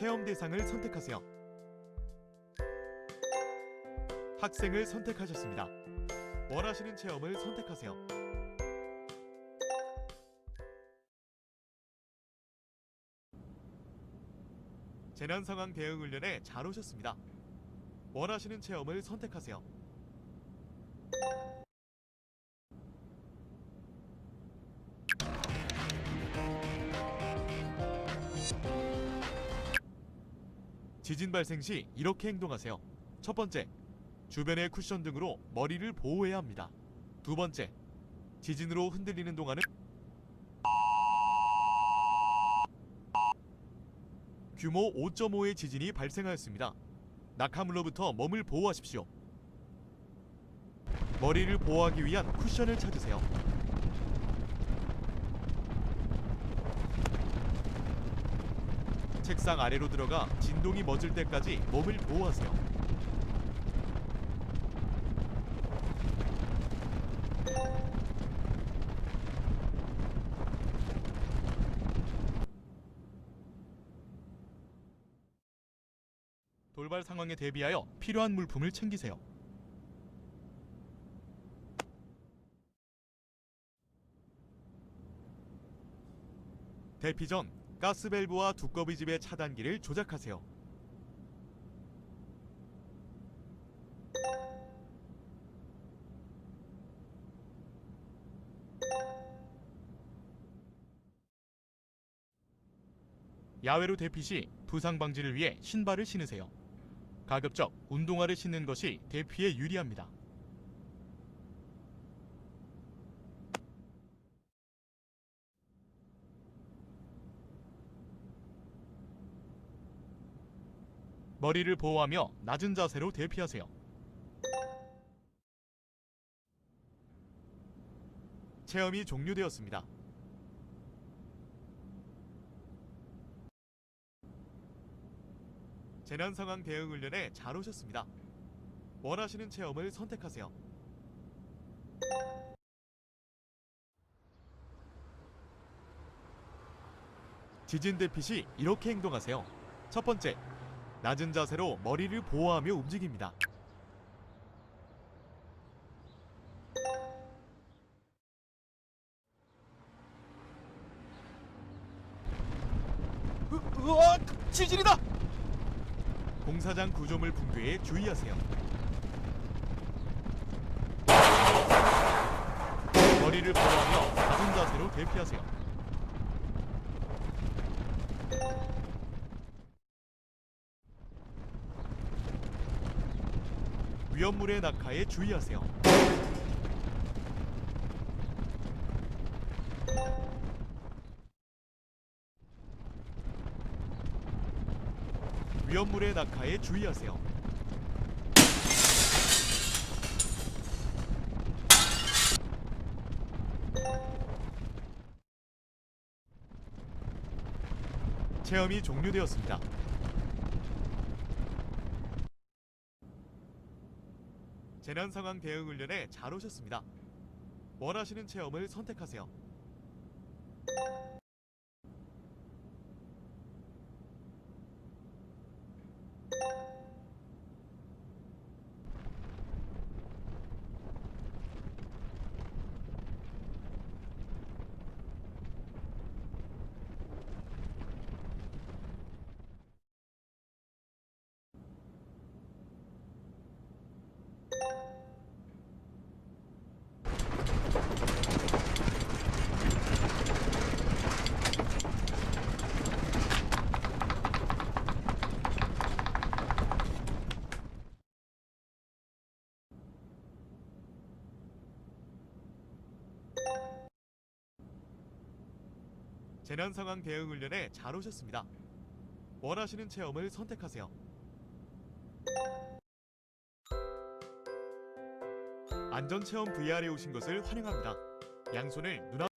체험 대상을 선택하세요. 학생을 선택하셨습니다. 원하시는 체험을 선택하세요. 재난 상황 대응 훈련에 잘 오셨습니다. 원하시는 체험을 선택하세요. 지진 발생 시 이렇게 행동하세요. 첫 번째, 주변의 쿠션 등으로 머리를 보호해야 합니다. 두 번째, 지진으로 흔들리는 동안은 규모 5.5의 지진이 발생하였습니다. 낙하물로부터 몸을 보호하십시오. 머리를 보호하기 위한 쿠션을 찾으세요. 책상 아래로 들어가 진동이 멎을 때까지 몸을 보호하세요. 돌발 상황에 대비하여 필요한 물품을 챙기세요. 대피 전 가스밸브와 두꺼비 집의 차단기를 조작하세요. 야외로 대피 시 부상 방지를 위해 신발을 신으세요. 가급적 운동화를 신는 것이 대피에 유리합니다. 머리를 보호하며 낮은 자세로 대피하세요. 체험이 종료되었습니다. 재난 상황 대응 훈련에 잘 오셨습니다. 원하시는 체험을 선택하세요. 지진 대피 시 이렇게 행동하세요. 첫 번째, 낮은 자세로 머리를 보호하며 움직입니다. 으, 으아, 지진이다! 공사장 구조물 붕괴에 주의하세요. 머리를 보호하며 낮은 자세로 대피하세요. 위험물의 낙하에 주의하세요. 위험물의 낙하에 주의하세요. 체험이 종료되었습니다. 재난 상황 대응 훈련에 잘 오셨습니다. 원하시는 체험을 선택하세요. 재난 상황 대응 훈련에 잘 오셨습니다. 원하시는 체험을 선택하세요. 안전 체험 VR에 오신 것을 환영합니다. 양손을 눈앞